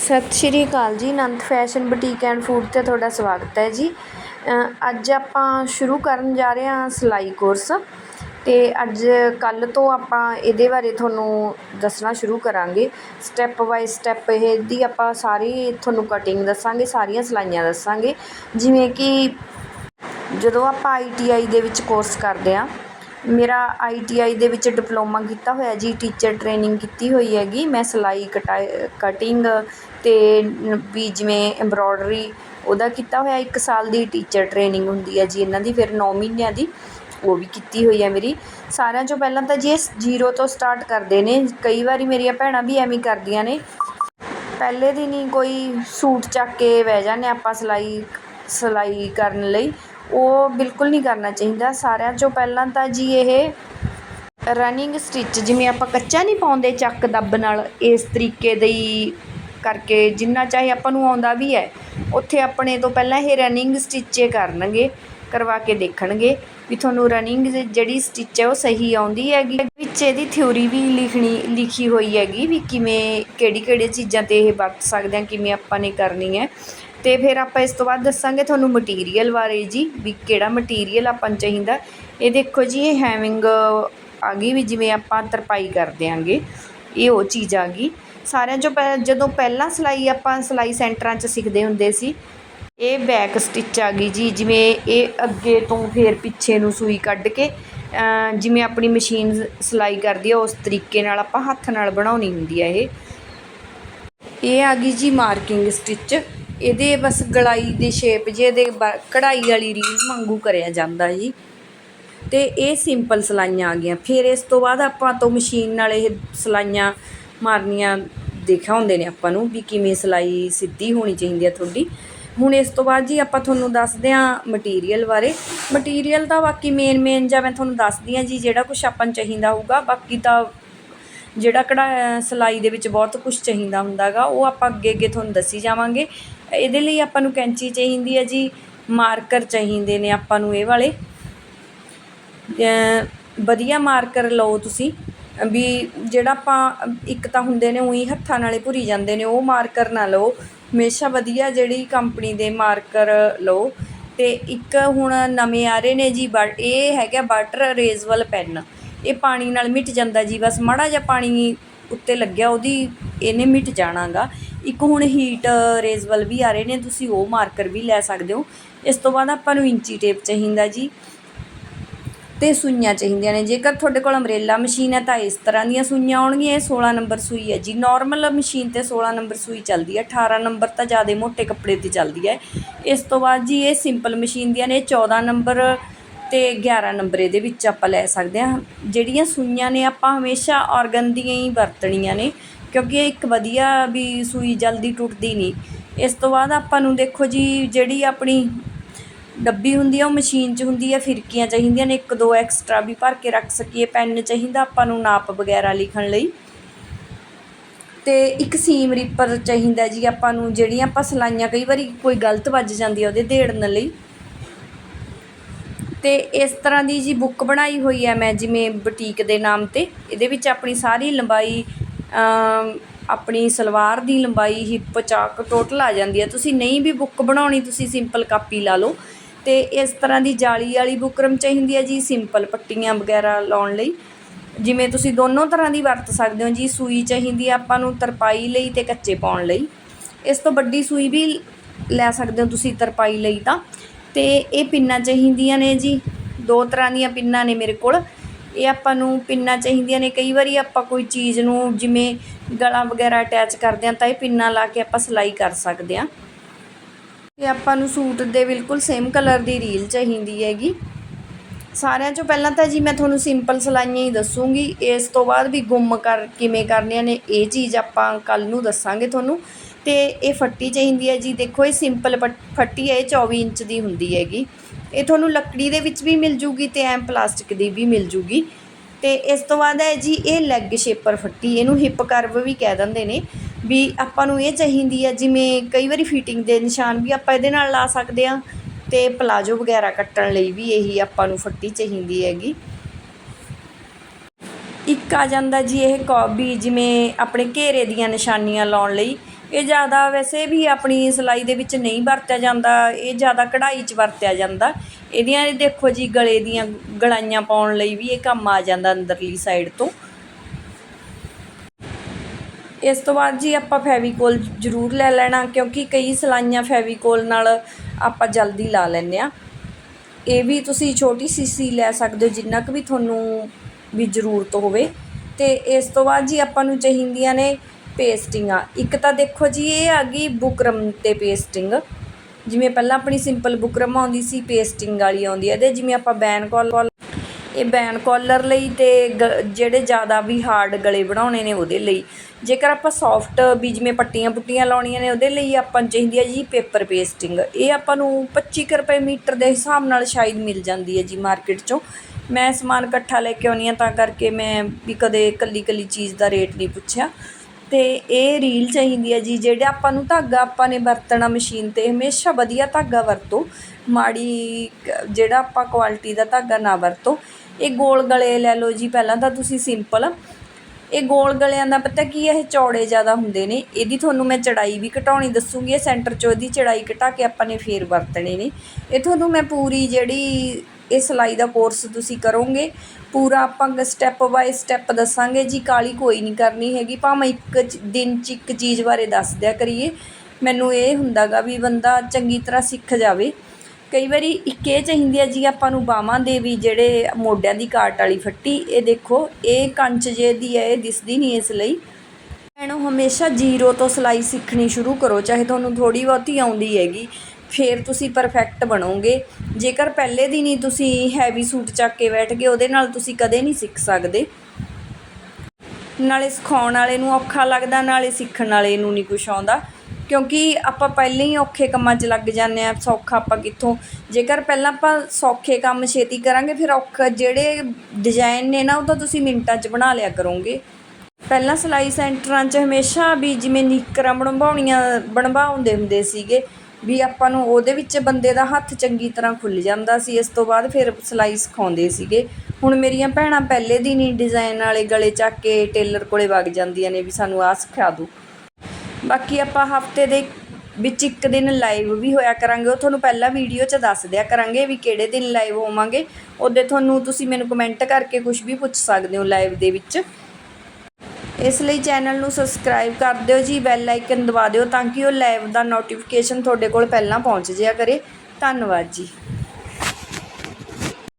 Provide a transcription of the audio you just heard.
ਸਤਿ ਸ਼੍ਰੀ ਅਕਾਲ ਜੀ Anant fashion boutique and food 'ਤੇ ਤੁਹਾਡਾ ਸਵਾਗਤ ਹੈ ਜੀ। ਅੱਜ ਆਪਾਂ ਸ਼ੁਰੂ ਕਰਨ ਜਾ ਰਹੇ ਹਾਂ ਸਿਲਾਈ ਕੋਰਸ ਅਤੇ ਅੱਜ ਕੱਲ੍ਹ ਤੋਂ ਆਪਾਂ ਇਹਦੇ ਬਾਰੇ ਤੁਹਾਨੂੰ ਦੱਸਣਾ ਸ਼ੁਰੂ ਕਰਾਂਗੇ। ਸਟੈਪ ਬਾਏ ਸਟੈਪ ਇਹਦੀ ਆਪਾਂ ਸਾਰੀ ਤੁਹਾਨੂੰ ਕਟਿੰਗ ਦੱਸਾਂਗੇ, ਸਾਰੀਆਂ ਸਿਲਾਈਆਂ ਦੱਸਾਂਗੇ। ਜਿਵੇਂ ਕਿ ਜਦੋਂ ਆਪਾਂ ਆਈ ਟੀ ਆਈ ਦੇ ਵਿੱਚ ਕੋਰਸ ਕਰਦੇ ਹਾਂ ਮੇਰਾ ਆਈ ਟੀ ਆਈ ਦੇ ਵਿੱਚ ਡਿਪਲੋਮਾ ਕੀਤਾ ਹੋਇਆ ਜੀ ਟੀਚਰ ਟ੍ਰੇਨਿੰਗ ਕੀਤੀ ਹੋਈ ਹੈਗੀ। ਮੈਂ ਸਿਲਾਈ ਕਟਾਈ ਕਟਿੰਗ ਅਤੇ ਵੀ ਜਿਵੇਂ ਐਮਬਰੋਇਡਰੀ ਉਹਦਾ ਕੀਤਾ ਹੋਇਆ। ਇੱਕ ਸਾਲ ਦੀ ਟੀਚਰ ਟ੍ਰੇਨਿੰਗ ਹੁੰਦੀ ਹੈ ਜੀ, ਇਹਨਾਂ ਦੀ। ਫਿਰ ਨੌ ਮਹੀਨਿਆਂ ਦੀ ਉਹ ਵੀ ਕੀਤੀ ਹੋਈ ਹੈ ਮੇਰੀ। ਸਾਰਿਆਂ 'ਚੋਂ ਪਹਿਲਾਂ ਤਾਂ ਜੀ, ਇਹ ਜ਼ੀਰੋ ਤੋਂ ਸਟਾਰਟ ਕਰਦੇ ਨੇ। ਕਈ ਵਾਰੀ ਮੇਰੀਆਂ ਭੈਣਾਂ ਵੀ ਐਵੇਂ ਕਰਦੀਆਂ ਨੇ। ਪਹਿਲੇ ਦਿਨ ਹੀ ਕੋਈ ਸੂਟ ਚੱਕ ਕੇ ਬਹਿ ਜਾਂਦੇ ਆਪਾਂ ਸਿਲਾਈ ਸਿਲਾਈ ਕਰਨ ਲਈ। ਉਹ ਬਿਲਕੁਲ ਨਹੀਂ ਕਰਨਾ ਚਾਹੀਦਾ। ਸਾਰਿਆਂ 'ਚੋਂ ਪਹਿਲਾਂ ਤਾਂ ਜੀ ਇਹ ਰਨਿੰਗ ਸਟਿਚ ਜਿਵੇਂ ਆਪਾਂ ਕੱਚਾ ਨਹੀਂ ਪਾਉਂਦੇ ਚੱਕ ਦੱਬ ਨਾਲ, ਇਸ ਤਰੀਕੇ ਦੇ ਹੀ ਕਰਕੇ ਜਿੰਨਾ ਚਾਹੇ ਆਪਾਂ ਨੂੰ ਆਉਂਦਾ ਵੀ ਹੈ, ਉੱਥੇ ਆਪਣੇ ਤੋਂ ਪਹਿਲਾਂ ਇਹ ਰਨਿੰਗ ਸਟਿਚੇ ਕਰਨਗੇ, ਕਰਵਾ ਕੇ ਦੇਖਣਗੇ ਵੀ ਤੁਹਾਨੂੰ ਰਨਿੰਗ ਜਿਹੜੀ ਸਟਿਚ ਹੈ ਉਹ ਸਹੀ ਆਉਂਦੀ ਹੈਗੀ। ਵਿੱਚ ਇਹਦੀ ਥਿਊਰੀ ਵੀ ਲਿਖਣੀ, ਲਿਖੀ ਹੋਈ ਹੈਗੀ ਵੀ ਕਿਵੇਂ ਕਿਹੜੀ ਕਿਹੜੀ ਚੀਜ਼ਾਂ ਤੇ ਇਹ ਵਰਤ ਸਕਦੇ ਹਾਂ, ਕਿਵੇਂ ਆਪਾਂ ਨੇ ਕਰਨੀ ਹੈ। ਅਤੇ ਫਿਰ ਆਪਾਂ ਇਸ ਤੋਂ ਬਾਅਦ ਦੱਸਾਂਗੇ ਤੁਹਾਨੂੰ ਮਟੀਰੀਅਲ ਬਾਰੇ ਜੀ, ਵੀ ਕਿਹੜਾ ਮਟੀਰੀਅਲ ਆਪਾਂ ਨੂੰ ਚਾਹੀਦਾ। ਇਹ ਦੇਖੋ ਜੀ, ਇਹ ਹੈਵਿੰਗ ਆ ਗਈ ਵੀ ਜਿਵੇਂ ਆਪਾਂ ਤਰਪਾਈ ਕਰ ਦਿਆਂਗੇ ਇਹ ਉਹ ਚੀਜ਼ ਆ ਗਈ। ਸਾਰਿਆਂ 'ਚੋਂ ਪਹਿ ਜਦੋਂ ਪਹਿਲਾਂ ਸਿਲਾਈ ਆਪਾਂ ਸਿਲਾਈ ਸੈਂਟਰਾਂ 'ਚ ਸਿੱਖਦੇ ਹੁੰਦੇ ਸੀ, ਇਹ ਬੈਕ ਸਟਿਚ ਆ ਗਈ ਜੀ, ਜਿਵੇਂ ਇਹ ਅੱਗੇ ਤੋਂ ਫਿਰ ਪਿੱਛੇ ਨੂੰ ਸੂਈ ਕੱਢ ਕੇ ਜਿਵੇਂ ਆਪਣੀ ਮਸ਼ੀਨ ਸਿਲਾਈ ਕਰਦੀ ਆ, ਉਸ ਤਰੀਕੇ ਨਾਲ ਆਪਾਂ ਹੱਥ ਨਾਲ ਬਣਾਉਣੀ ਹੁੰਦੀ ਆ ਇਹ। ਇਹ ਆ ਗਈ ਜੀ ਮਾਰਕਿੰਗ ਸਟਿਚ ਇਹਦੇ ਬਸ ਗਲਾਈ ਦੇ ਸ਼ੇਪ ਜੇ ਜਿਹਦੇ ਕਢਾਈ ਵਾਲੀ ਰੀਲ ਵਾਂਗੂ ਕਰਿਆ ਜਾਂਦਾ ਜੀ। ਤੇ ਇਹ ਸਿੰਪਲ ਸਿਲਾਈਆਂ ਆ ਗਈਆਂ। ਫਿਰ ਇਸ ਤੋਂ ਬਾਅਦ ਆਪਾਂ ਤੋਂ ਮਸ਼ੀਨ ਨਾਲ ਇਹ ਸਿਲਾਈਆਂ ਮਾਰਨੀਆਂ ਦਿਖਾਉਂਦੇ ਨੇ ਆਪਾਂ ਨੂੰ ਵੀ ਕਿਵੇਂ ਸਿਲਾਈ ਸਿੱਧੀ ਹੋਣੀ ਚਾਹੀਦੀ ਹੈ ਤੁਹਾਡੀ। ਹੁਣ ਇਸ ਤੋਂ ਬਾਅਦ ਜੀ ਆਪਾਂ ਤੁਹਾਨੂੰ ਦੱਸਦੇ ਹਾਂ ਮਟੀਰੀਅਲ ਬਾਰੇ। ਮਟੀਰੀਅਲ ਤਾਂ ਬਾਕੀ ਮੇਨ ਮੇਨ ਜਾਂ ਮੈਂ ਤੁਹਾਨੂੰ ਦੱਸਦੀ ਹਾਂ ਜੀ, ਜਿਹੜਾ ਕੁਝ ਆਪਾਂ ਨੂੰ ਚਾਹੀਦਾ ਹੋਊਗਾ। ਬਾਕੀ ਤਾਂ ਜਿਹੜਾ ਕਢਾ, ਸਿਲਾਈ ਦੇ ਵਿੱਚ ਬਹੁਤ ਕੁਝ ਚਾਹੀਦਾ ਹੁੰਦਾਗਾ ਉਹ ਆਪਾਂ ਅੱਗੇ ਅੱਗੇ ਤੁਹਾਨੂੰ ਦੱਸੀ ਜਾਵਾਂਗੇ। ਇਹਦੇ ਲਈ ਆਪਾਂ ਨੂੰ ਕੈਂਚੀ ਚਾਹੀਦੀ ਹੈ ਜੀ, ਮਾਰਕਰ ਚਾਹੀਦੇ ਨੇ ਆਪਾਂ ਨੂੰ ਇਹ ਵਾਲੇ। ਵਧੀਆ ਮਾਰਕਰ ਲਓ ਤੁਸੀਂ। ਵੀ ਜਿਹੜਾ ਆਪਾਂ, ਇੱਕ ਤਾਂ ਹੁੰਦੇ ਨੇ ਉਹੀ ਹੱਥਾਂ ਨਾਲੇ ਭੁਰੀ ਜਾਂਦੇ ਨੇ, ਉਹ ਮਾਰਕਰ ਨਾ ਲਓ। ਹਮੇਸ਼ਾ ਵਧੀਆ ਜਿਹੜੀ ਕੰਪਨੀ ਦੇ ਮਾਰਕਰ ਲਓ। ਤੇ ਇੱਕ ਹੁਣ ਨਵੇਂ ਆ ਰਹੇ ਨੇ ਜੀ ਬਟ ਇਹ ਹੈਗਾ ਵਾਟਰ ਰੇਜ਼ਵਲ ਪੈਨ ਇਹ ਪਾਣੀ ਨਾਲ ਮਿਟ ਜਾਂਦਾ ਜੀ, ਬਸ ਮਾੜਾ ਜਿਹਾ ਪਾਣੀ ਉੱਤੇ ਲੱਗਿਆ ਉਹਦੀ, ਇਹਨੇ ਮਿਟ ਜਾਣਾਗਾ। ਇੱਕ ਹੁਣ ਹੀਟ ਰੇਜ਼ਵਲ ਵੀ ਆ ਰਹੇ ਨੇ, ਤੁਸੀਂ ਉਹ ਮਾਰਕਰ ਵੀ ਲੈ ਸਕਦੇ ਹੋ। ਇਸ ਤੋਂ ਬਾਅਦ ਆਪਾਂ ਨੂੰ ਇੰਚੀ ਟੇਪ ਚਾਹੀਦਾ ਜੀ। ਤੇ ਸੂਈਆਂ ਚਾਹੀਦੀਆਂ ਨੇ। ਜੇਕਰ ਤੁਹਾਡੇ ਕੋਲ ਅਮਰੇਲਾ ਮਸ਼ੀਨ ਹੈ ਤਾਂ ਇਸ ਤਰ੍ਹਾਂ ਦੀਆਂ ਸੂਈਆਂ ਆਉਣਗੀਆਂ। ਇਹ 16 ਨੰਬਰ ਸੂਈ ਹੈ ਜੀ। ਨਾਰਮਲ ਮਸ਼ੀਨ ਤੇ 16 ਨੰਬਰ ਸੂਈ ਚੱਲਦੀ ਹੈ। 18 ਨੰਬਰ ਤਾਂ ਜ਼ਿਆਦਾ ਮੋਟੇ ਕੱਪੜੇ ਤੇ ਚੱਲਦੀ ਹੈ। ਇਸ ਤੋਂ ਬਾਅਦ ਜੀ ਇਹ ਸਿੰਪਲ ਮਸ਼ੀਨ ਦੀਆਂ ਨੇ। 14 ਨੰਬਰ ਅਤੇ 11 ਨੰਬਰ ਇਹਦੇ ਵਿੱਚ ਆਪਾਂ ਲੈ ਸਕਦੇ ਹਾਂ। ਜਿਹੜੀਆਂ ਸੂਈਆਂ ਨੇ, ਆਪਾਂ ਹਮੇਸ਼ਾ ਔਰਗਨ ਦੀਆਂ ਹੀ ਵਰਤਣੀਆਂ ਨੇ, ਕਿਉਂਕਿ ਇਹ ਇੱਕ ਵਧੀਆ ਵੀ ਸੂਈ ਜਲਦੀ ਟੁੱਟਦੀ ਨਹੀਂ। ਇਸ ਤੋਂ ਬਾਅਦ ਆਪਾਂ ਨੂੰ ਦੇਖੋ ਜੀ, ਜਿਹੜੀ ਆਪਣੀ ਡੱਬੀ ਹੁੰਦੀ ਆ, ਉਹ ਮਸ਼ੀਨ 'ਚ ਹੁੰਦੀ ਆ, ਫਿਰਕੀਆਂ ਚਾਹੀਦੀਆਂ ਨੇ। ਇੱਕ ਦੋ ਐਕਸਟਰਾ ਵੀ ਭਰ ਕੇ ਰੱਖ ਸਕੀਏ, ਪੈਨ ਚਾਹੀਦਾ ਆਪਾਂ ਨੂੰ ਨਾਪ ਵਗੈਰਾ ਲਿਖਣ ਲਈ। ਤੇ ਇੱਕ ਸੀਮ ਰੀਪਰ ਚਾਹੀਦਾ ਜੀ ਆਪਾਂ ਨੂੰ, ਜਿਹੜੀਆਂ ਆਪਾਂ ਸਲਾਈਆਂ ਕਈ ਵਾਰੀ ਕੋਈ ਗਲਤ ਵੱਜ ਜਾਂਦੀ ਆ ਉਹਦੇ ਦੇੜਨ ਲਈ। ਅਤੇ ਇਸ ਤਰ੍ਹਾਂ ਦੀ ਜੀ ਬੁੱਕ ਬਣਾਈ ਹੋਈ ਹੈ ਮੈਂ ਜਿਵੇਂ ਬੁਟੀਕ ਦੇ ਨਾਮ ਤੇ। ਇਹਦੇ ਵਿੱਚ ਆਪਣੀ ਸਾਰੀ ਲੰਬਾਈ ਆਪਣੀ ਸਲਵਾਰ ਦੀ ਲੰਬਾਈ, ਹਿੱਪ, ਚਾਕ ਟੋਟਲ ਆ ਜਾਂਦੀ ਹੈ। ਤੁਸੀਂ ਨਹੀਂ ਵੀ ਬੁੱਕ ਬਣਾਉਣੀ, ਤੁਸੀਂ ਸਿੰਪਲ ਕਾਪੀ ਲਾ ਲਓ। ਅਤੇ ਇਸ ਤਰ੍ਹਾਂ ਦੀ ਜਾਲੀ ਵਾਲੀ ਬੁਕਰਮ ਚਾਹੀਦੀ ਹੈ ਜੀ ਸਿੰਪਲ ਪੱਟੀਆਂ ਵਗੈਰਾ ਲਾਉਣ ਲਈ। ਜਿਵੇਂ ਤੁਸੀਂ ਦੋਨੋਂ ਤਰ੍ਹਾਂ ਦੀ ਵਰਤ ਸਕਦੇ ਹੋ ਜੀ, ਸੂਈ ਚਾਹੀਦੀ ਹੈ ਆਪਾਂ ਨੂੰ ਤਰਪਾਈ ਲਈ ਅਤੇ ਕੱਚੇ ਪਾਉਣ ਲਈ। ਇਸ ਤੋਂ ਵੱਡੀ ਸੂਈ ਵੀ ਲੈ ਸਕਦੇ ਹੋ ਤੁਸੀਂ ਤਰਪਾਈ ਲਈ ਤਾਂ। ਤੇ ਇਹ ਪਿੰਨਾਂ ਚਾਹੀਦੀਆਂ ਨੇ ਜੀ। ਦੋ ਤਰ੍ਹਾਂ ਦੀਆਂ ਪਿੰਨਾਂ ਨੇ ਮੇਰੇ ਕੋਲ। ਇਹ ਆਪਾਂ ਨੂੰ ਪਿੰਨਾਂ ਚਾਹੀਦੀਆਂ ਨੇ। ਕਈ ਵਾਰੀ ਆਪਾਂ ਕੋਈ ਚੀਜ਼ ਨੂੰ ਜਿਵੇਂ ਗਲਾ ਵਗੈਰਾ ਅਟੈਚ ਕਰਦੇ ਹਾਂ ਤਾਂ ਇਹ ਪਿੰਨਾਂ ਲਾ ਕੇ ਆਪਾਂ ਸਿਲਾਈ ਕਰ ਸਕਦੇ ਹਾਂ। ਤੇ ਆਪਾਂ ਨੂੰ ਸੂਟ ਦੇ ਬਿਲਕੁਲ ਸੇਮ ਕਲਰ ਦੀ ਰੀਲ ਚਾਹੀਦੀ ਹੈਗੀ। ਸਾਰਿਆਂ ਚੋਂ ਪਹਿਲਾਂ ਤਾਂ ਜੀ ਮੈਂ ਤੁਹਾਨੂੰ ਸਿੰਪਲ ਸਿਲਾਈਆਂ ਹੀ ਦੱਸੂਗੀ। ਇਸ ਤੋਂ ਬਾਅਦ ਵੀ ਗੁੰਮ ਕਰ ਕਿਵੇਂ ਕਰਨੀਆਂ ਨੇ, ਇਹ ਚੀਜ਼ ਆਪਾਂ ਕੱਲ ਨੂੰ ਦੱਸਾਂਗੇ ਤੁਹਾਨੂੰ। ਅਤੇ ਇਹ ਫੱਟੀ ਚਾਹੀਦੀ ਹੈ ਜੀ। ਦੇਖੋ, ਇਹ ਸਿੰਪਲ ਫੱਟੀ ਹੈ, ਇਹ 24 ਇੰਚ ਦੀ ਹੁੰਦੀ ਹੈਗੀ। ਇਹ ਤੁਹਾਨੂੰ ਲੱਕੜੀ ਦੇ ਵਿੱਚ ਵੀ ਮਿਲ ਜੂਗੀ ਅਤੇ ਐਮ ਪਲਾਸਟਿਕ ਦੀ ਵੀ ਮਿਲ ਜੂਗੀ। ਅਤੇ ਇਸ ਤੋਂ ਬਾਅਦ ਹੈ ਜੀ, ਇਹ ਲੈਗ ਸ਼ੇਪਰ ਫੱਟੀ। ਇਹਨੂੰ ਹਿੱਪ ਕਰਵ ਵੀ ਕਹਿ ਦਿੰਦੇ ਨੇ ਵੀ ਆਪਾਂ ਨੂੰ ਇਹ ਚਾਹੀਦੀ ਹੈ, ਜਿਵੇਂ ਕਈ ਵਾਰੀ ਫਿਟਿੰਗ ਦੇ ਨਿਸ਼ਾਨ ਵੀ ਆਪਾਂ ਇਹਦੇ ਨਾਲ ਲਾ ਸਕਦੇ ਹਾਂ ਅਤੇ ਪਲਾਜੋ ਵਗੈਰਾ ਕੱਟਣ ਲਈ ਵੀ ਇਹੀ ਆਪਾਂ ਨੂੰ ਫੱਟੀ ਚਾਹੀਦੀ ਹੈਗੀ। ਇੱਕ ਆ ਜਾਂਦਾ ਜੀ ਇਹ ਕੌਬੀ, ਜਿਵੇਂ ਆਪਣੇ ਘੇਰੇ ਦੀਆਂ ਨਿਸ਼ਾਨੀਆਂ ਲਾਉਣ ਲਈ। ਇਹ ਜ਼ਿਆਦਾ ਵੈਸੇ ਵੀ ਆਪਣੀ ਸਿਲਾਈ ਦੇ ਵਿੱਚ ਨਹੀਂ ਵਰਤਿਆ ਜਾਂਦਾ, ਇਹ ਜ਼ਿਆਦਾ ਕਢਾਈ 'ਚ ਵਰਤਿਆ ਜਾਂਦਾ। ਇਹਦੀਆਂ ਇਹ ਦੇਖੋ ਜੀ, ਗਲੇ ਦੀਆਂ ਗਲਾਈਆਂ ਪਾਉਣ ਲਈ ਵੀ ਇਹ ਕੰਮ ਆ ਜਾਂਦਾ ਅੰਦਰਲੀ ਸਾਈਡ ਤੋਂ। ਇਸ ਤੋਂ ਬਾਅਦ ਜੀ ਆਪਾਂ ਫੈਵੀਕੋਲ ਜ਼ਰੂਰ ਲੈ ਲੈਣਾ, ਕਿਉਂਕਿ ਕਈ ਸਿਲਾਈਆਂ ਫੈਵੀਕੋਲ ਨਾਲ ਆਪਾਂ ਜਲਦੀ ਲਾ ਲੈਂਦੇ ਆ ਇਹ ਵੀ ਤੁਸੀਂ ਛੋਟੀ ਸੀਸੀ ਲੈ ਸਕਦੇ ਹੋ, ਜਿੰਨਾ ਕੁ ਵੀ ਤੁਹਾਨੂੰ ਵੀ ਜ਼ਰੂਰਤ ਹੋਵੇ। ਤੇ ਇਸ ਤੋਂ ਬਾਅਦ ਜੀ ਆਪਾਂ ਨੂੰ ਚਾਹੀਦੀਆਂ ਨੇ ਪੇਸਟਿੰਗ। ਆ ਇੱਕ ਤਾਂ ਦੇਖੋ ਜੀ, ਇਹ ਆ ਗਈ ਬੁਕਰਮ ਤੇ ਪੇਸਟਿੰਗ। ਜਿਵੇਂ ਪਹਿਲਾਂ ਆਪਣੀ ਸਿੰਪਲ ਬੁਕਰਮ ਆਉਂਦੀ ਸੀ, ਪੇਸਟਿੰਗ ਵਾਲੀ ਆਉਂਦੀ ਹੈ ਇਹਦੇ ਜਿਵੇਂ ਆਪਾਂ ਬੈਨ ਕਾਲ ਇਹ ਬੈਨ ਕਾਲਰ ਲਈ ਤੇ ਗ- ਜਿਹੜੇ ਜ਼ਿਆਦਾ ਵੀ ਹਾਰਡ ਗਲੇ ਬਣਾਉਣੇ ਨੇ ਉਹਦੇ ਲਈ। ਜੇਕਰ ਆਪਾਂ ਸੌਫਟ ਵੀ ਜਿਵੇਂ ਪੱਟੀਆਂ ਪੁੱਟੀਆਂ ਲਾਉਣੀਆਂ ਨੇ, ਉਹਦੇ ਲਈ ਆਪਾਂ ਨੂੰ ਚਾਹੀਦੀ ਹੈ ਜੀ ਪੇਪਰ ਪੇਸਟਿੰਗ। ਇਹ ਆਪਾਂ ਨੂੰ 25 ਕੁ ਰੁਪਏ ਮੀਟਰ ਦੇ ਹਿਸਾਬ ਨਾਲ ਸ਼ਾਇਦ ਮਿਲ ਜਾਂਦੀ ਹੈ ਜੀ ਮਾਰਕੀਟ 'ਚੋਂ। ਮੈਂ ਸਮਾਨ ਇਕੱਠਾ ਲੈ ਕੇ ਆਉਂਦੀ ਹਾਂ, ਤਾਂ ਕਰਕੇ ਮੈਂ ਵੀ ਕਦੇ ਇਕੱਲੀ ਇਕੱਲੀ ਚੀਜ਼ ਦਾ ਰੇਟ ਨਹੀਂ ਪੁੱਛਿਆ। ਅਤੇ ਇਹ ਰੀਲ ਚਾਹੀਦੀ ਹੈ ਜੀ, ਜਿਹੜਾ ਆਪਾਂ ਨੂੰ ਧਾਗਾ, ਆਪਾਂ ਨੇ ਵਰਤਣਾ ਮਸ਼ੀਨ ਤੇ, ਹਮੇਸ਼ਾ ਵਧੀਆ ਧਾਗਾ ਵਰਤੋ। ਮਾੜੀ ਜਿਹੜਾ ਆਪਾਂ ਕੁਆਲਿਟੀ ਦਾ ਧਾਗਾ ਨਾ ਵਰਤੋ। ਇਹ ਗੋਲ ਗਲੇ ਲੈ ਲਓ ਜੀ, ਪਹਿਲਾਂ ਤਾਂ ਤੁਸੀਂ ਸਿੰਪਲ ਇਹ ਗੋਲ ਗਲਿਆਂ ਦਾ ਪਤਾ ਕੀ ਹੈ ਇਹ ਚੌੜੇ ਜ਼ਿਆਦਾ ਹੁੰਦੇ ਨੇ। ਇਹਦੀ ਤੁਹਾਨੂੰ ਮੈਂ ਚੜਾਈ ਵੀ ਘਟਾਉਣੀ ਦੱਸੂਗੀ, ਇਹ ਸੈਂਟਰ 'ਚੋਂ ਇਹਦੀ ਚੜਾਈ ਘਟਾ ਕੇ ਆਪਾਂ ਨੇ ਫੇਰ ਵਰਤਣੇ ਨੇ। ਇਹ ਤੁਹਾਨੂੰ ਮੈਂ ਪੂਰੀ ਜਿਹੜੀ ਇਹ ਸਿਲਾਈ ਦਾ ਕੋਰਸ ਤੁਸੀਂ ਕਰੋਗੇ। ਪੂਰਾ ਆਪਾਂ ਸਟੈਪ ਬਾਏ ਸਟੈਪ ਦੱਸਾਂਗੇ ਜੀ ਕਾਲੀ ਕੋਈ ਨਹੀਂ ਕਰਨੀ ਹੈਗੀ। ਭਾਵੇਂ ਇੱਕ ਦਿਨ 'ਚ ਇੱਕ ਚੀਜ਼ ਬਾਰੇ ਦੱਸ ਦਿਆ ਕਰੀਏ। ਮੈਨੂੰ ਇਹ ਹੁੰਦਾਗਾ ਵੀ ਬੰਦਾ ਚੰਗੀ ਤਰ੍ਹਾਂ ਸਿੱਖ ਜਾਵੇ। ਕਈ ਵਾਰੀ ਇੱਕ ਇਹ ਚਾਹੀਦੀ ਹੈ ਜੀ, ਆਪਾਂ ਨੂੰ ਬਾਹਾਂ ਦੇ ਵੀ ਜਿਹੜੇ ਮੋਢਿਆਂ ਦੀ ਕਾਟ ਵਾਲੀ ਫੱਟੀ, ਇਹ ਦੇਖੋ, ਇਹ ਕੰਚ ਜੇ ਦੀ ਹੈ ਇਹ ਦਿਸਦੀ ਨਹੀਂ ਇਸ ਲਈ। ਇਹਨੂੰ ਹਮੇਸ਼ਾ ਜ਼ੀਰੋ ਤੋਂ ਸਿਲਾਈ ਸਿੱਖਣੀ ਸ਼ੁਰੂ ਕਰੋ, ਚਾਹੇ ਤੁਹਾਨੂੰ ਥੋੜੀ ਬਹੁਤੀ ਆਉਂਦੀ ਹੈਗੀ। ਫਿਰ ਤੁਸੀਂ ਪਰਫੈਕਟ ਬਣੋਗੇ। ਜੇਕਰ ਪਹਿਲੇ ਦਿਨ ਹੀ ਤੁਸੀਂ ਹੈਵੀ ਸੂਟ ਚੱਕ ਕੇ ਬੈਠ ਗਏ, ਉਹਦੇ ਨਾਲ ਤੁਸੀਂ ਕਦੇ ਨਹੀਂ ਸਿੱਖ ਸਕਦੇ। ਨਾਲੇ ਸਿਖਾਉਣ ਵਾਲੇ ਨੂੰ ਔਖਾ ਲੱਗਦਾ, ਨਾਲੇ ਸਿੱਖਣ ਵਾਲੇ ਨੂੰ ਨਹੀਂ ਕੁਛ ਆਉਂਦਾ। ਕਿਉਂਕਿ ਆਪਾਂ ਪਹਿਲਾਂ ਹੀ ਔਖੇ ਕੰਮਾਂ 'ਚ ਲੱਗ ਜਾਂਦੇ ਆ ਸੌਖਾ ਆਪਾਂ ਕਿੱਥੋਂ? ਜੇਕਰ ਪਹਿਲਾਂ ਆਪਾਂ ਸੌਖੇ ਕੰਮ ਛੇਤੀ ਕਰਾਂਗੇ, ਫਿਰ ਔਖਾ ਜਿਹੜੇ ਡਿਜ਼ਾਈਨ ਨੇ ਨਾ, ਉਹ ਤਾਂ ਤੁਸੀਂ ਮਿੰਟਾਂ 'ਚ ਬਣਾ ਲਿਆ ਕਰੋਗੇ। ਪਹਿਲਾਂ ਸਿਲਾਈ ਸੈਂਟਰਾਂ 'ਚ ਹਮੇਸ਼ਾ ਵੀ ਜਿਵੇਂ ਨਿੱਕਰਾਂ ਬਣਵਾਉਣੀਆਂ, ਬਣਵਾਉਂਦੇ ਹੁੰਦੇ ਸੀਗੇ। ਵੀ ਆਪਾਂ ਨੂੰ ਉਹਦੇ ਵਿੱਚ ਬੰਦੇ ਦਾ ਹੱਥ ਚੰਗੀ ਤਰ੍ਹਾਂ ਖੁੱਲ ਜਾਂਦਾ ਸੀ, ਇਸ ਤੋਂ ਬਾਅਦ ਫਿਰ ਸਿਲਾਈ ਸਿਖਾਉਂਦੇ ਸੀਗੇ। ਹੁਣ ਮੇਰੀਆਂ ਭੈਣਾਂ ਪਹਿਲੇ ਦਿਨ ਹੀ ਡਿਜ਼ਾਈਨ ਵਾਲੇ ਗਲੇ ਚੱਕ ਕੇ ਟੇਲਰ ਕੋਲੇ ਵਗ ਜਾਂਦੀਆਂ ਨੇ ਵੀ ਸਾਨੂੰ ਆਹ ਸਿਖਾ ਦਿਓ। ਬਾਕੀ ਆਪਾਂ ਹਫ਼ਤੇ ਦੇ ਵਿੱਚ ਇੱਕ ਦਿਨ ਲਾਈਵ ਵੀ ਹੋਇਆ ਕਰਾਂਗੇ। ਉਹ ਤੁਹਾਨੂੰ ਪਹਿਲਾਂ ਵੀਡੀਓ 'ਚ ਦੱਸ ਦਿਆ ਕਰਾਂਗੇ ਵੀ ਕਿਹੜੇ ਦਿਨ ਲਾਈਵ ਹੋਵਾਂਗੇ। ਉਹਦੇ ਤੁਹਾਨੂੰ ਤੁਸੀਂ ਮੈਨੂੰ ਕਮੈਂਟ ਕਰਕੇ ਕੁਝ ਵੀ ਪੁੱਛ ਸਕਦੇ ਹੋ ਲਾਈਵ ਦੇ ਵਿੱਚ। ਇਸ ਲਈ ਚੈਨਲ ਨੂੰ ਸਬਸਕ੍ਰਾਈਬ ਕਰ ਦਿਓ ਜੀ, ਬੈਲ ਆਈਕਨ ਦਬਾ ਦਿਓ ਤਾਂ ਕਿ ਉਹ ਲਾਈਵ ਦਾ ਨੋਟੀਫਿਕੇਸ਼ਨ ਤੁਹਾਡੇ ਕੋਲ ਪਹਿਲਾਂ ਪਹੁੰਚ ਜਾਇਆ ਕਰੇ। ਧੰਨਵਾਦ ਜੀ।